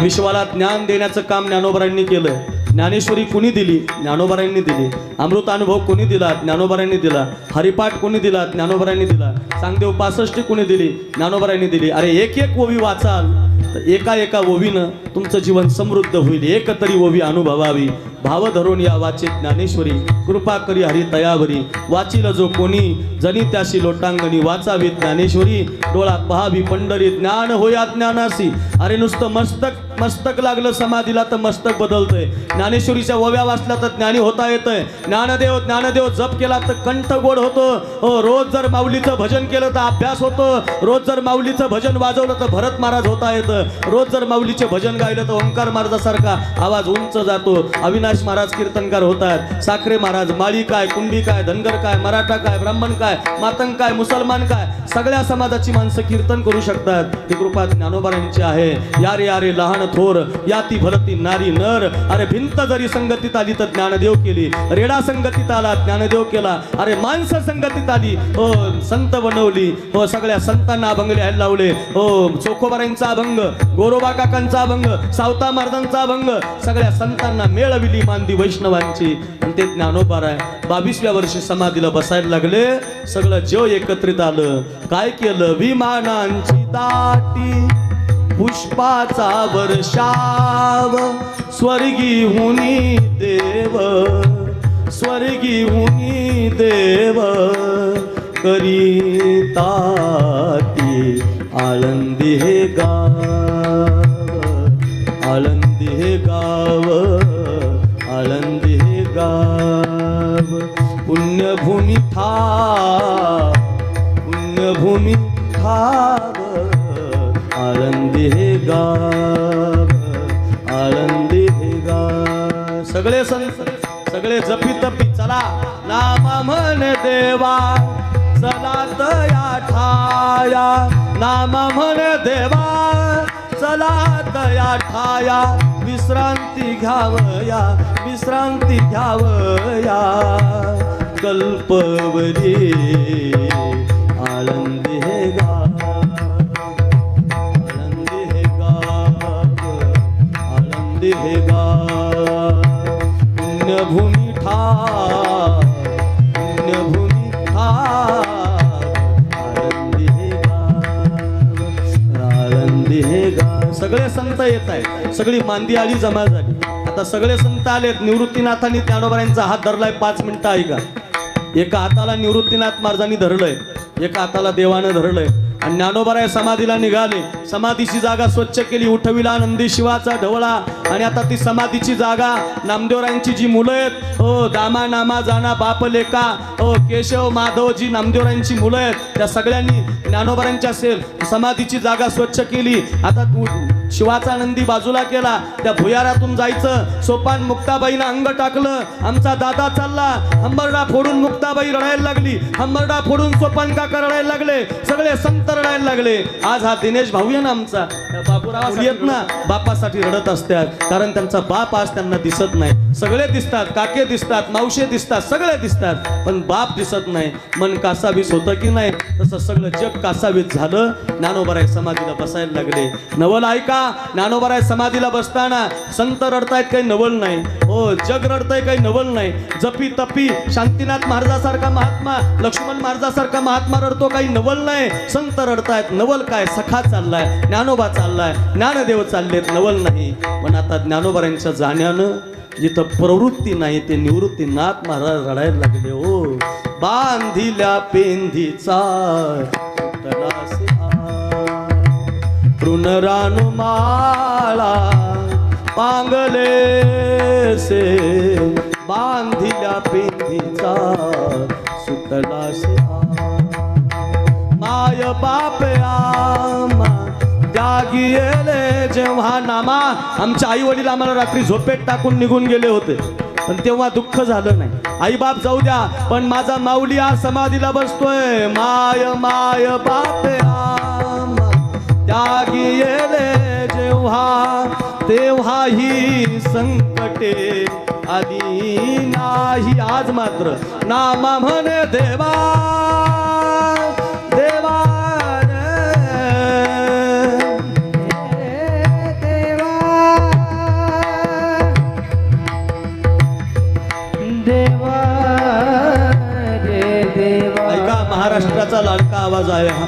विश्वाला ज्ञान देण्याचं काम ज्ञानोबरांनी केलं. ज्ञानेश्वरी कुणी दिली? ज्ञानोबरांनी दिली. अमृत अनुभव कोणी दिला? ज्ञानोबरांनी दिला. हरिपाठ कोणी दिला? ज्ञानोबरांनी दिला. सांगदेव पासष्टी कोणी दिली? ज्ञानोबरांनी दिली. अरे एक एक ओवी वाचाल. तर एका एका ओवीनं तुमचं जीवन समृद्ध होईल. एक तरी ओवी अनुभवावी. भाव धरून या वाचे ज्ञानेश्वरी. कृपा करी हरी तयावरी. वाचिल जो कोणी जनी त्याशी लोटांगणी वाचावी ज्ञानेश्वरी. डोळा पहावी पंढरी ज्ञान होया ज्ञानासी अरे नुसतं मस्तक मस्तक लागलं समाधीला तर मस्तक बदलतंय. ज्ञानेश्वरीच्या ओव्या वाचल्या तर ज्ञानी होता येतंय. ज्ञानदेव ज्ञानदेव जप केला तर कंठ गोड होतो. हो रोज जर माऊलीचं भजन केलं तर अभ्यास होतो. रोज जर माऊलीचं भजन वाजवलं तर भरत महाराज होता येतं. रोज जर माऊलीचे भजन गायलं तर ओंकार महाराजासारखा आवाज उंच जातो. अविनाश महाराज कीर्तनकार होतात. साखरे महाराज माळी काय कुंडी काय धनगर काय मराठा काय ब्राह्मण काय मातंग काय मुसलमान काय सगळ्या समाजाची माणसं कीर्तन करू शकतात. ही कृपा ज्ञानोबारांची आहे. यारे यारे लहान थोर या ती भरती नारी नर. अरे भिंत जरी संगतीत आली तर ज्ञानदेव केली. रेडा संगतीत आला ज्ञानदेव केला. अरे माणसं संगतीत आली. हो संत बनवली. हो सगळ्या संतांना अभंग लिहायला लावले. हो चोखोबारांचा अभंग गोरोबा काकांचा अभंग सावता महाराजांचा अभंग सगळ्या संतांना मेळविली. मांदी वैष्णवांची आणि ते ज्ञानोबार आहे बावीसव्या वर्षी समाधीला बसायला लागले. सगळं जग एकत्रित आलं. काय केलं? विमानांची दाटी पुष्पाचा वर्षाव. स्वर्गी हुनी देव स्वर्गी हुनी देव. करीता ती आळंदी हे गाव आळंदी हे गाव. पुण्यभूमी था पुण्यभूमी ठाव आनंदी हे गाव आनंदी हे गाव सगळे संत सगळे जपी तपी चला नामा म्हण देवा चला तया ठाया। नामा म्हण देवा चला तया ठाया। विश्रांती घ्यावया विश्रांती घ्यावया। कल्पवरी आनंदी हे गाव आनंदी हे गाव आनंदी हे गाव. पुण्यभूमी ठा पुण्यभूमी ठा आनंदी हे गाव आनंदी हे गाव. सगळे संत येत आहेत सगळी मांदी आली जमा झाली. आता सगळे संत आलेत निवृत्तीनाथांनी त्याडोबऱ्यांचा हात धरलाय पाच मिनिटं ऐका. एका हाताला निवृत्तीनाथ महाराजांनी धरलंय एका हाताला देवानं धरलंय. आणि ज्ञानोबराय समाधीला निघाले. समाधीची जागा स्वच्छ केली. उठविला नंदी शिवाचा ढवळा. आणि आता ती समाधीची जागा नामदेवरायांची जी मुलं आहेत हो दामा नामा जाना बाप लेका हो केशव माधव जी नामदेवरायांची मुलं आहेत त्या सगळ्यांनी ज्ञानोबारांच्या असेल समाधीची जागा स्वच्छ केली. आता शिवाचा नंदी बाजूला केला. त्या भुयारातून जायचं. सोपान मुक्ताबाईनं अंग टाकलं. आमचा दादा चालला. हंबरडा फोडून मुक्ताबाई रडायला लागली. हंबरडा फोडून सोपान काका रडायला लागले. सगळे संत रडायला लागले. आज हा दिनेश भाऊ आहे ना आमचा. बापूराव येत ना. बापासाठी रडत असतात. कारण त्यांचा बाप आज त्यांना दिसत नाही. सगळे दिसतात. काके दिसतात. मावशे दिसतात. सगळे दिसतात. पण बाप दिसत नाही. मन कासावीस होतं की नाही? तसं सगळं जग कासावीस झालं. ज्ञानोबराय समाधीला बसायला लागले. नवल ऐका. ज्ञानोबराय समाधीला बसताना संत रडतायत काही नवल नाही. हो जग रडतंय काही नवल नाही. जपी तपी शांतीनाथ महाराजासारखा महात्मा लक्ष्मण महाराजासारखा महात्मा रडतो काही नवल नाही. संत रडतायत नवल काय? सखा चाललाय ज्ञानोबा चाललाय ज्ञानदेव चाललेत नवल नाही. पण आता ज्ञानोबरांच्या जाण्यानं जिथं प्रवृत्ती नाही ते निवृत्ती नाथ महाराज रडायला लागले. हो बांधिल्या पेंधीचा तृणरानु माळा पांगले से बांधिल्या पिंधीचा सुटला से माय बाप आमा येले जेव्हा नामा. आमच्या आई वडील आम्हाला रात्री झोपेत टाकून निघून गेले होते. पण तेव्हा दुःख झालं नाही. आई बाप जाऊ द्या पण माझा माऊली आज समाधीला बसतोय. माय माय बाप आमा. त्यागी येले जेव्हा तेव्हाही संकटे आली नाही. आज मात्र नामा म्हणे देवा देवा देवा महाराष्ट्राचा लाडका आवाज आहे हा.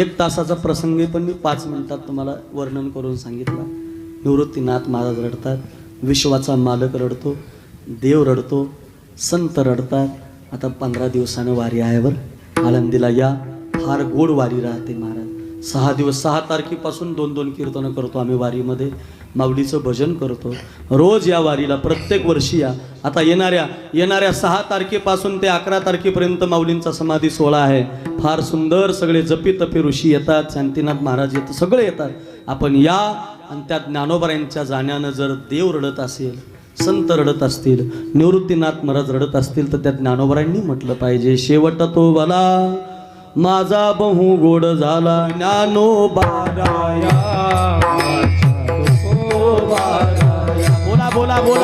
एक तासाचा प्रसंग आहे पण मी पाच मिनिटात तुम्हाला वर्णन करून सांगितलं. निवृत्तीनाथ महाराज रडतात विश्वाचा मालक रडतो देव रडतो संत रडतात. आता पंधरा दिवसानं वारी आहे वर आळंदीला या फार गोड वारी राहते महाराज. सहा दिवस सहा तारखेपासून दोन दोन कीर्तनं करतो आम्ही वारीमध्ये. माऊलीचं भजन करतो. रोज या वारीला प्रत्येक वर्षी या. आता येणाऱ्या येणाऱ्या सहा तारखेपासून ते अकरा तारखेपर्यंत माऊलींचा समाधी सोहळा आहे. फार सुंदर सगळे जपी तपी ऋषी येतात शांतीनाथ महाराज येतात सगळे येतात. आपण या आणि त्या ज्ञानोबरायांच्या जाण्यानं जर देव रडत असेल संत रडत असतील निवृत्तीनाथ महाराज रडत असतील तर त्या ज्ञानोबरांनी म्हटलं पाहिजे शेवट तो भला माझा बहु गोड झाला. ज्ञानोबाराया बोला बोला बोला.